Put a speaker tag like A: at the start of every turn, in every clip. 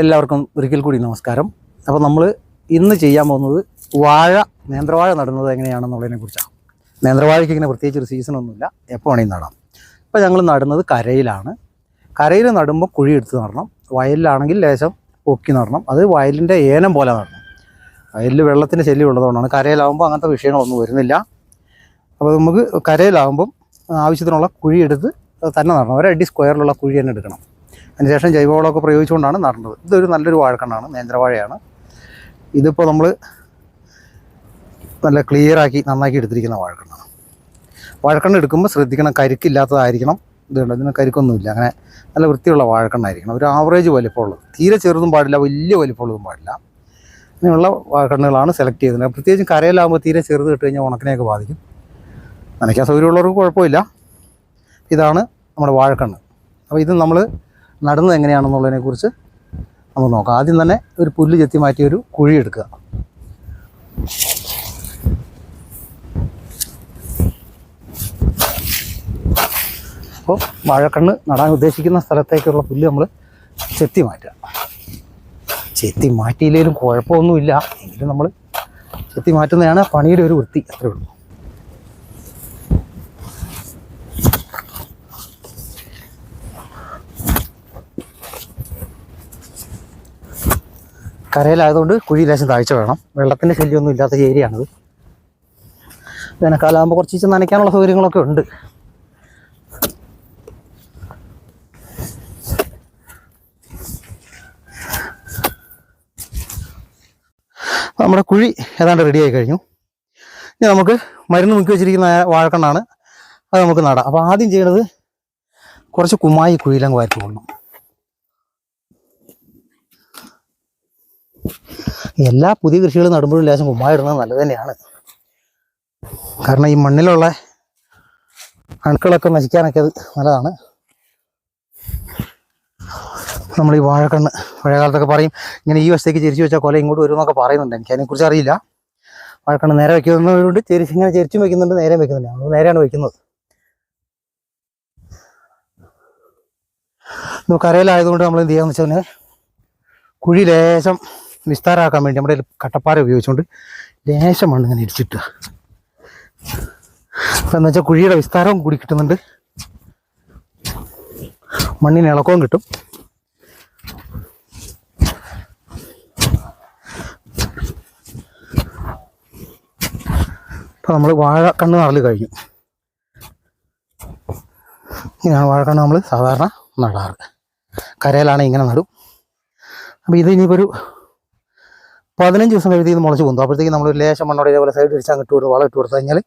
A: എല്ലാവർക്കും ഒരിക്കൽ കൂടി നമസ്കാരം. അപ്പോൾ നമ്മൾ ഇന്ന് ചെയ്യാൻ പോകുന്നത് വാഴ നേന്ത്രവാഴ നടുന്നത് എങ്ങനെയാണെന്നുള്ളതിനെ കുറിച്ചാണ്. നേന്ത്രവാഴയ്ക്ക് ഇങ്ങനെ പ്രത്യേകിച്ച് ഒരു സീസണൊന്നുമില്ല എപ്പോൾ വേണമെങ്കിൽ നടാം. ഇപ്പോൾ ഞങ്ങൾ നടുന്നത് കരയിലാണ്. കരയിൽ നടുമ്പോൾ കുഴി എടുത്ത് നടണം. വയലിലാണെങ്കിൽ ലേശം പൊക്കി നടണം. അത് വയലിന്റെ ഏനം പോലെ നടണം. വയലിൽ വെള്ളത്തിന്റെ ശല്യം ഉള്ളതുകൊണ്ടാണ്. കരയിലാവുമ്പോൾ അങ്ങനത്തെ വിഷയങ്ങളൊന്നും വരുന്നില്ല. അപ്പോൾ നമുക്ക് കരയിലാവുമ്പം ആവശ്യത്തിനുള്ള കുഴി എടുത്ത് തന്നെ നടണം. ഒരടി സ്ക്വയറിലുള്ള കുഴി തന്നെ എടുക്കണം. അതിനുശേഷം ജൈവവളമൊക്കെ പ്രയോഗിച്ചുകൊണ്ടാണ് നടേണ്ടത് ഇതൊരു നല്ലൊരു വാഴക്കണ്ണാണ് നേന്ത്രവാഴയാണ്. ഇതിപ്പോൾ നമ്മൾ നല്ല ക്ലിയറാക്കി നന്നാക്കി എടുത്തിരിക്കുന്ന വാഴക്കണ്ണാണ്. വാഴക്കണ്ണ് എടുക്കുമ്പോൾ ശ്രദ്ധിക്കണം കരിക്കില്ലാത്തതായിരിക്കണം. ഇതുണ്ട് ഇതിന് കരിക്കൊന്നുമില്ല. അങ്ങനെ നല്ല വൃത്തിയുള്ള വാഴക്കണ്ണായിരിക്കണം. ഒരു ആവറേജ് വലിപ്പമുള്ളത്. തീരെ ചെറുതും പാടില്ല വലിയ വലിപ്പമുള്ളതും പാടില്ല. അങ്ങനെയുള്ള വാഴക്കണ്ണുകളാണ് സെലക്ട് ചെയ്യുന്നത്. പ്രത്യേകിച്ചും കരയിലാകുമ്പോൾ തീരെ ചെറുത് ഇട്ട് കഴിഞ്ഞാൽ ഉണക്കിനെയൊക്കെ ബാധിക്കും. നനയ്ക്കാൻ സൗകര്യമുള്ളവർക്ക് കുഴപ്പമില്ല. ഇതാണ് നമ്മുടെ വാഴക്കണ്ണ്. അപ്പോൾ ഇത് നമ്മൾ നടുന്നത് എങ്ങനെയാണെന്നുള്ളതിനെ കുറിച്ച് നമുക്ക് നോക്കാം. ആദ്യം തന്നെ ഒരു പുല്ല് ചെത്തി മാറ്റി ഒരു കുഴി എടുക്കുക. അപ്പോൾ വാഴക്കണ്ണ് നടാൻ ഉദ്ദേശിക്കുന്ന സ്ഥലത്തേക്കുള്ള പുല്ല് നമ്മൾ ചെത്തി മാറ്റുക. ചെത്തി മാറ്റിയില്ലെങ്കിലും കുഴപ്പമൊന്നുമില്ല. എങ്കിലും നമ്മൾ ചെത്തി മാറ്റുന്നതാണ് പണിയുടെ ഒരു വൃത്തി. അത്രേ ഉള്ളൂ. കരയിലായതുകൊണ്ട് കുഴി ലേശം താഴ്ച വേണം. വെള്ളത്തിന്റെ ശല്യമൊന്നും ഇല്ലാത്ത ഏരിയയാണിത് വേനൽക്കാലമാകുമ്പോൾ കുറച്ച് നനയ്ക്കാനുള്ള സൗകര്യങ്ങളൊക്കെ ഉണ്ട്. നമ്മുടെ കുഴി ഏതാണ്ട് റെഡിയായി കഴിഞ്ഞു. ഇനി നമുക്ക് മരുന്ന് മുക്കി വെച്ചിരിക്കുന്ന വാഴക്കണ്ണാണ്. അത് നമുക്ക് നടാം. അപ്പോൾ ആദ്യം ചെയ്യണത് കുറച്ച് കുമായി കുഴിയിലങ്ങ് വാരി കൊള്ളണം എല്ലാ പുതിയ കൃഷികൾ നടുമ്പോഴും ലേശം കുമ്മായിടുന്നത് നല്ലത് തന്നെയാണ്. കാരണം ഈ മണ്ണിലുള്ള അണുക്കളൊക്കെ നശിക്കാനൊക്കെ അത് നല്ലതാണ്. നമ്മൾ ഈ വാഴക്കണ്ണ് പഴയ കാലത്തൊക്കെ പറയും ഇങ്ങനെ ഈ വശത്തേക്ക് ചെരിച്ചു വെച്ചാൽ കൊല ഇങ്ങോട്ട് വരും എന്നൊക്കെ പറയുന്നുണ്ട്. എനിക്ക് അതിനെക്കുറിച്ച് അറിയില്ല. വാഴക്കണ്ണ് നേരെ വെക്കുന്നതുകൊണ്ട് ചെരിച്ച് ഇങ്ങനെ ചെരിച്ചും വെക്കുന്നുണ്ട് നേരെ വെക്കുന്നുണ്ട് നമ്മൾ നേരെയാണ് വെക്കുന്നത്. നമുക്ക് കരയിലായതുകൊണ്ട് നമ്മൾ എന്ത് ചെയ്യാന്ന് വെച്ചാൽ കുഴി ലേശം വിസ്താരമാക്കാൻ വേണ്ടി നമ്മുടെ കട്ടപ്പാറ ഉപയോഗിച്ചുകൊണ്ട് ലേശം മണ്ണ് ഇങ്ങനെ ഇടിച്ചിട്ടുക. അപ്പം എന്ന് വെച്ചാൽ കുഴിയുടെ വിസ്താരവും കൂടി കിട്ടുന്നുണ്ട്. മണ്ണിന് ഇളക്കവും കിട്ടും. അപ്പം നമ്മൾ വാഴ കണ്ണ് നടൽ കഴിഞ്ഞു. ഇങ്ങനെയാണ് കണ്ണ് നമ്മൾ സാധാരണ നടാറ്. കരയിലാണ് ഇങ്ങനെ നടും. അപ്പോൾ ഇത് ഇനിയിപ്പോൾ ഒരു പതിനഞ്ച് ദിവസം കഴിഞ്ഞ് മുളച്ച് പോകുന്നു അപ്പോഴത്തേക്ക് നമ്മൾ ലേശം മണ്ണോടെ ഇതേപോലെ സൈഡ് അടിച്ച് ഇട്ട് കൊടുത്ത് വളം ഇട്ട് കൊടുത്തു കഴിഞ്ഞാൽ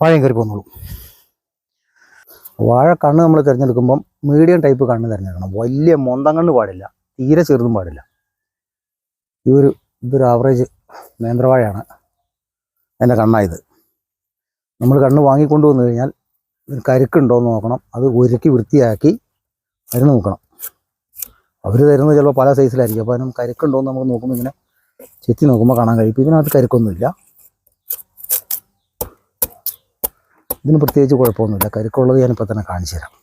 A: വാഴയും കയറി പോകുന്നുള്ളൂ വാഴ കണ്ണ് നമ്മൾ തിരഞ്ഞെടുക്കുമ്പം മീഡിയം ടൈപ്പ് കണ്ണ് തിരഞ്ഞെടുക്കണം. വലിയ മൊന്തം കണ്ണ് പാടില്ല. തീരെ ചെറുതും പാടില്ല. ഈ ഒരു ഇതൊരു ആവറേജ് നേന്ത്രവാഴയാണ് അതിന്റെ കണ്ണായത് നമ്മൾ കണ്ണ് വാങ്ങിക്കൊണ്ട് വന്നു കഴിഞ്ഞാൽ കരുക്കുണ്ടോ എന്ന് നോക്കണം. അത് ഒരുക്കി വൃത്തിയാക്കി മരുന്ന് നോക്കണം അവർ തരുന്നത് ചിലപ്പോൾ പല സൈസിലായിരിക്കും അപ്പോൾ അതിനും കരുക്കുണ്ടോ എന്ന് നമുക്ക് നോക്കുമ്പോൾ ഇങ്ങനെ ചെത്തി നോക്കുമ്പോൾ കാണാൻ കഴിയും. ഇതിനകത്ത് കരുക്കൊന്നുമില്ല. ഇതിന് പ്രത്യേകിച്ച് കുഴപ്പമൊന്നുമില്ല. കരുക്കുള്ളത് ഞാനിപ്പോൾ തന്നെ കാണിച്ചു തരാം.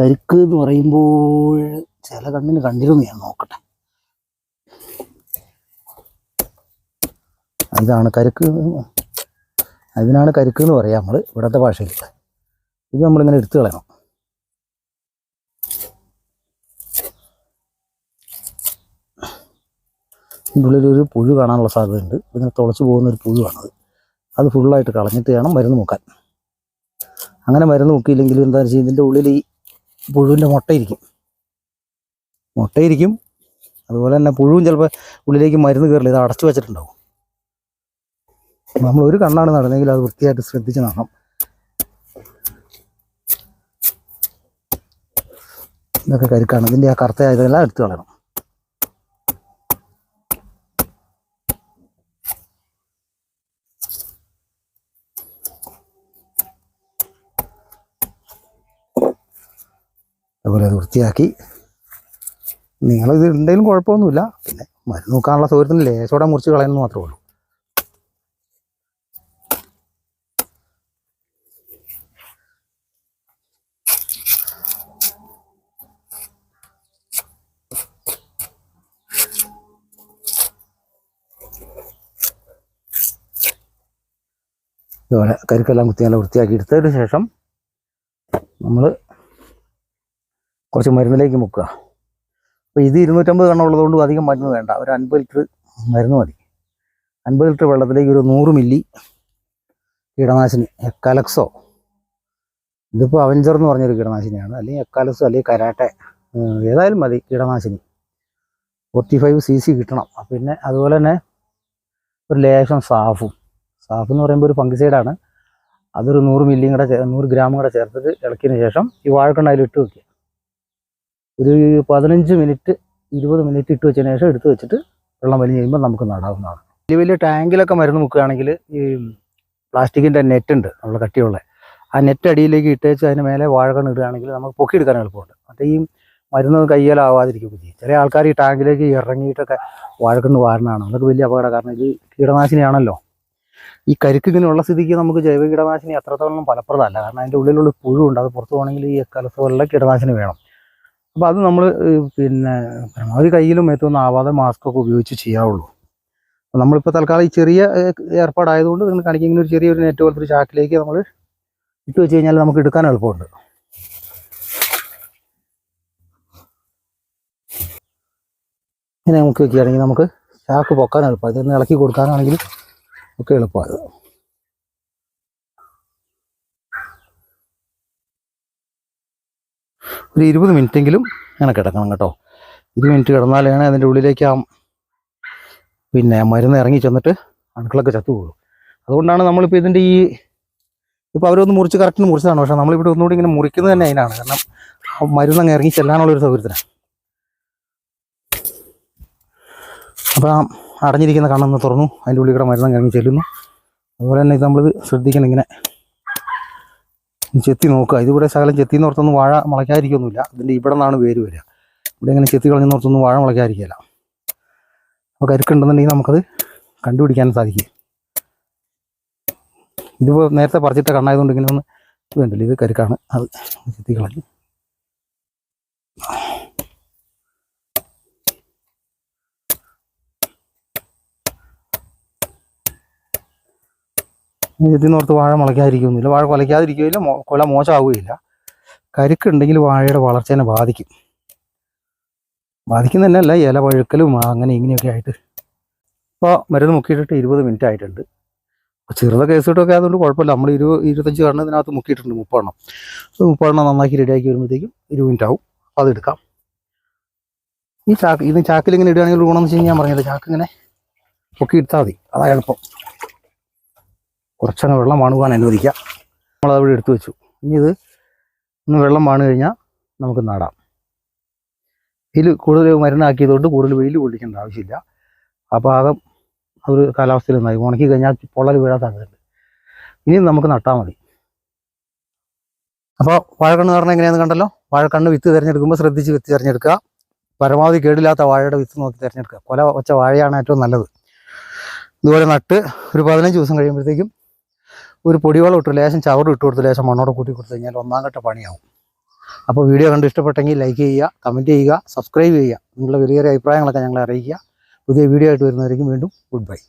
A: കരുക്ക് എന്ന് പറയുമ്പോൾ ചില കണ്ണിന് കണ്ടിരുന്നു ഞാൻ നോക്കട്ടെ. ഇതാണ് കരുക്ക്. അതിനാണ് കരുക്ക് എന്ന് പറയാം നമ്മൾ ഇവിടുത്തെ ഭാഷയിൽ. ഇത് നമ്മളിങ്ങനെ എടുത്തു കളയണം. ഇതിന്റെ ഉള്ളിലൊരു പുഴു കാണാനുള്ള സാധ്യതയുണ്ട്. ഇതിനെ തുളച്ചു പോകുന്ന ഒരു പുഴുവാണത്. അത് ഫുള്ളായിട്ട് കളഞ്ഞിട്ട് വേണം മരുന്ന് മുക്കാൻ. അങ്ങനെ മരുന്ന് മുക്കിയില്ലെങ്കിൽ എന്താ വെച്ചാൽ ഇതിന്റെ ഉള്ളിൽ ഈ പുഴുവിന്റെ മുട്ടയിരിക്കും മുട്ടയിരിക്കും. അതുപോലെ തന്നെ പുഴുവും ചിലപ്പോൾ ഉള്ളിലേക്ക് മരുന്ന് കയറില്ല. ഇത് അടച്ചു വെച്ചിട്ടുണ്ടാവും. നമ്മൾ ഒരു കണ്ണാണ് നടന്നെങ്കിൽ അത് വൃത്തിയായിട്ട് ശ്രദ്ധിച്ച് നടണം. ഇതൊക്കെ കരുക്കാണ്. ഇതിന്റെ ആ കറുത്ത ഇതെല്ലാം എടുത്തു കളയണം. അതുപോലെ അത് വൃത്തിയാക്കി നിങ്ങളിത് ഉണ്ടെങ്കിലും കുഴപ്പമൊന്നുമില്ല. പിന്നെ മരുന്ന് നോക്കാനുള്ള സൗകര്യത്തിന് ലേശോടെ മുറിച്ച് കളയുന്നത് മാത്രമേ ഉള്ളൂ. ഇതുപോലെ കരിക്കെല്ലാം കുത്തി നല്ല വൃത്തിയാക്കി എടുത്തതിന് ശേഷം നമ്മൾ കുറച്ച് മരുന്നിലേക്ക് മുക്കുക. അപ്പോൾ ഇത് ഇരുന്നൂറ്റമ്പത് കണ്ണം ഉള്ളതുകൊണ്ട് അധികം മരുന്ന് വേണ്ട. ഒരു അൻപത് ലിറ്റർ മരുന്ന് മതി. അൻപത് ലിറ്റർ വെള്ളത്തിലേക്ക് ഒരു നൂറ് മില്ലി കീടനാശിനി എക്കാലക്സോ. ഇതിപ്പോൾ അവഞ്ചർ എന്ന് പറഞ്ഞൊരു കീടനാശിനിയാണ്. അല്ലെങ്കിൽ എക്കാലക്സോ അല്ലെങ്കിൽ കരാട്ടെ ഏതായാലും മതി കീടനാശിനി. ഫോർട്ടി ഫൈവ് സി സി കിട്ടണം. പിന്നെ അതുപോലെ തന്നെ ഒരു ലേശം സാഫും. സാഫ് എന്ന് പറയുമ്പോൾ ഒരു ഫംഗിസൈഡാണ്. അതൊരു നൂറ് മില്ലിയും കൂടെ നൂറ് ഗ്രാമും കൂടെ ചേർത്തിട്ട് ഇളക്കിയതിന് ശേഷം ഈ വാഴക്കണ്ണ അതിൽ ഇട്ട് വെക്കുക. ഒരു പതിനഞ്ച് മിനിറ്റ് ഇരുപത് മിനിറ്റ് ഇട്ട് വെച്ചതിന് ശേഷം എടുത്ത് വെച്ചിട്ട് വെള്ളം വലിഞ്ഞ് കഴിയുമ്പോൾ നമുക്ക് നടാവുന്നതാണ്. വലിയ വലിയ ടാങ്കിലൊക്കെ മരുന്ന് മുക്കുകയാണെങ്കിൽ ഈ പ്ലാസ്റ്റിക്കിന്റെ നെറ്റ് ഉണ്ട് നമ്മൾ കട്ടിയുള്ള. ആ നെറ്റ് അടിയിലേക്ക് ഇട്ടേച്ച് അതിന് മേലെ വാഴകണ് ഇടുകയാണെങ്കിൽ നമുക്ക് പൊക്കിയെടുക്കാൻ എളുപ്പമുണ്ട്. മറ്റേ ഈ മരുന്ന് കയ്യിലാവാതിരിക്കുകയൊക്കെ ചെയ്യും. ചില ആൾക്കാർ ഈ ടാങ്കിലേക്ക് ഇറങ്ങിയിട്ടൊക്കെ വാഴക്കണ്ണ് വാരണമാണ് നമുക്ക് വലിയ അപകടം. കാരണം ഇത് കീടനാശിനിയാണല്ലോ. ഈ കരിക്ക് ഇങ്ങനെയുള്ള സ്ഥിതിക്ക് നമുക്ക് ജൈവ കീടനാശിനി അത്രത്തോളം ഫലപ്രദമല്ല. കാരണം അതിന്റെ ഉള്ളിലുള്ള പുഴുണ്ട് അത് പുറത്തു പോകണമെങ്കിൽ ഈ പോലുള്ള കീടനാശിനി വേണം. അപ്പോൾ അത് നമ്മൾ പിന്നെ പരമാവധി കയ്യിലും മേത്തൊന്നും ആവാതെ മാസ്കൊക്കെ ഉപയോഗിച്ച് ചെയ്യാവുള്ളൂ. അപ്പോൾ നമ്മളിപ്പോൾ തൽക്കാലം ഈ ചെറിയ ഏർപ്പാടായതുകൊണ്ട് നിങ്ങൾ കാണിക്കുന്ന ഒരു ചെറിയൊരു നെറ്റ് പോലത്തെ ഒരു ചാക്കിലേക്ക് നമ്മൾ ഇട്ട് വെച്ച് കഴിഞ്ഞാൽ നമുക്ക് എടുക്കാൻ എളുപ്പമുണ്ട്. ഇങ്ങനെ നമുക്ക് വെക്കുകയാണെങ്കിൽ നമുക്ക് ചാക്ക് പൊക്കാൻ എളുപ്പം ഇതൊന്ന് ഇളക്കി കൊടുക്കാനാണെങ്കിൽ ഒക്കെ എളുപ്പമാണ് ഒരു ഇരുപത് മിനിറ്റെങ്കിലും അങ്ങനെ കിടക്കണം കേട്ടോ. ഇരുപത് മിനിറ്റ് കിടന്നാലാണ് അതിന്റെ ഉള്ളിലേക്ക് ആ പിന്നെ മരുന്ന് ഇറങ്ങി ചെന്നിട്ട് അണുക്കളൊക്കെ ചത്തുപോകും അതുകൊണ്ടാണ് നമ്മളിപ്പോൾ ഇതിന്റെ ഈ ഇപ്പോൾ അവരൊന്ന് മുറിച്ച് കറക്റ്റ് മുറിച്ചതാണ്. പക്ഷേ നമ്മളിവിടെ ഒന്നുകൂടി ഇങ്ങനെ മുറിക്കുന്നത് തന്നെ അതിനാണ്. കാരണം മരുന്ന് അങ്ങ് ഇറങ്ങി ചെല്ലാനുള്ളൊരു സൗകര്യത്തിനാണ്. അപ്പോൾ ആ അടഞ്ഞിരിക്കുന്ന കണ്ണൊന്ന് തുറന്നു. അതിന്റെ ഉള്ളിൽ കൂടെ ഇറങ്ങി ചെല്ലുന്നു. അതുപോലെ തന്നെ ഇത് നമ്മളിത് ശ്രദ്ധിക്കണം ഇങ്ങനെ. ചെത്തി നോക്കുക. ഇതിവിടെ ശകലം ചെത്തി നിർത്തൊന്നും വാഴ മുളയ്ക്കാതിരിക്കൊന്നുമില്ല. ഇതിന്റെ ഇവിടെ നിന്നാണ് വേര് വരിക. ഇവിടെ ഇങ്ങനെ ചെത്തി കളഞ്ഞോർത്തൊന്നും വാഴ മുളയ്ക്കാതിരിക്കില്ല അപ്പോൾ കരുക്കുണ്ടെന്നുണ്ടെങ്കിൽ നമുക്കത് കണ്ടുപിടിക്കാൻ സാധിക്കും. ഇതിപ്പോൾ നേരത്തെ പറിച്ചിട്ട കണ്ണായതുകൊണ്ട് ഇങ്ങനെ ഒന്ന് ഇത് കണ്ടില്ല? ഇത് കരുക്കാണ്. അത് ചെത്തി കളഞ്ഞു ചെത്തിനോർത്ത് വാഴ മുളയ്ക്കാതിരിക്കുന്നില്ല. വാഴ കൊലയ്ക്കാതിരിക്കുകയില്ല. കൊല മോശമാവുകയില്ല. കരുക്കുണ്ടെങ്കിൽ വാഴയുടെ വളർച്ചേനെ ബാധിക്കും. ബാധിക്കുന്ന തന്നെയല്ല ഇല പഴുക്കലും അങ്ങനെ ഇങ്ങനെയൊക്കെ ആയിട്ട്. ഇപ്പോൾ മരുന്ന് മുക്കിയിട്ടിട്ട് ഇരുപത് മിനിറ്റ് ആയിട്ടുണ്ട്. ചെറുത കേസിട്ടൊക്കെ ആയതുകൊണ്ട് കുഴപ്പമില്ല. നമ്മൾ ഇരു ഇരുപത്തഞ്ച് കണ്ണ് ഇതിനകത്ത് മുക്കിയിട്ടുണ്ട് മുപ്പെണ്ണം. അപ്പോൾ മുപ്പെണ്ണം നന്നാക്കി റെഡിയാക്കി വരുമ്പോഴത്തേക്കും ഇരുപത് മിനിറ്റ് ആവും അപ്പോൾ അതെടുക്കാം ഈ ചാക്ക് ഇത് ചാക്കിൽ ഇങ്ങനെ ഇടുകയാണെങ്കിൽ ഗുണമെന്ന് വെച്ച് കഴിഞ്ഞാൽ ഞാൻ പറഞ്ഞില്ല ചാക്ക് ഇങ്ങനെ പൊക്കി ഇട്ടാൽ മതി. അതാണ് എളുപ്പം. കുറച്ചങ്ങ് വെള്ളം വാണുവാൻ അനുവദിക്കുക നമ്മളത് അവിടെ എടുത്തു വെച്ചു. ഇനി ഇത് ഒന്ന് വെള്ളം വാണു കഴിഞ്ഞാൽ നമുക്ക് നടാം. ഇതിൽ കൂടുതൽ മരുന്നാക്കിയതുകൊണ്ട് കൂടുതൽ വെയിൽ കൊള്ളിക്കേണ്ട ആവശ്യമില്ല. ആ ഭാഗം ഒരു കാലാവസ്ഥയിൽ നന്നായി. ഉണക്കി കഴിഞ്ഞാൽ പൊള്ളൽ വീഴാൻ സാധ്യതയുണ്ട്. ഇനി നമുക്ക് നട്ടാൽ മതി. അപ്പോൾ വാഴക്കണ്ണ് പറഞ്ഞാൽ എങ്ങനെയാണെന്ന് കണ്ടല്ലോ? വാഴക്കണ്ണ് വിത്ത് തിരഞ്ഞെടുക്കുമ്പോൾ ശ്രദ്ധിച്ച് വിത്ത് തിരഞ്ഞെടുക്കുക. പരമാവധി കേടില്ലാത്ത വാഴയുടെ വിത്ത് നോക്കി തിരഞ്ഞെടുക്കുക. കൊല വച്ച വാഴയാണ് ഏറ്റവും നല്ലത്. ഇതുപോലെ നട്ട് ഒരു പതിനഞ്ച് ദിവസം കഴിയുമ്പോഴത്തേക്കും ഒരു പൊടിവെള്ളം ഇട്ട് ലേശം ചവർ ഇട്ട് കൊടുത്ത് ലേശം മണ്ണോട് കൂട്ടി കൊടുത്തു കഴിഞ്ഞാൽ ഒന്നാം ഘട്ട പണിയാവും. അപ്പോൾ വീഡിയോ കണ്ട് ഇഷ്ടപ്പെട്ടെങ്കിൽ ലൈക്ക് ചെയ്യുക കമന്റ് ചെയ്യുക സബ്സ്ക്രൈബ് ചെയ്യുക. നിങ്ങളുടെ വലിയ അഭിപ്രായങ്ങളൊക്കെ ഞങ്ങളെ അറിയിക്കുക. പുതിയ വീഡിയോ ആയിട്ട് വരുന്നവരേക്കും വീണ്ടും ഗുഡ് ബൈ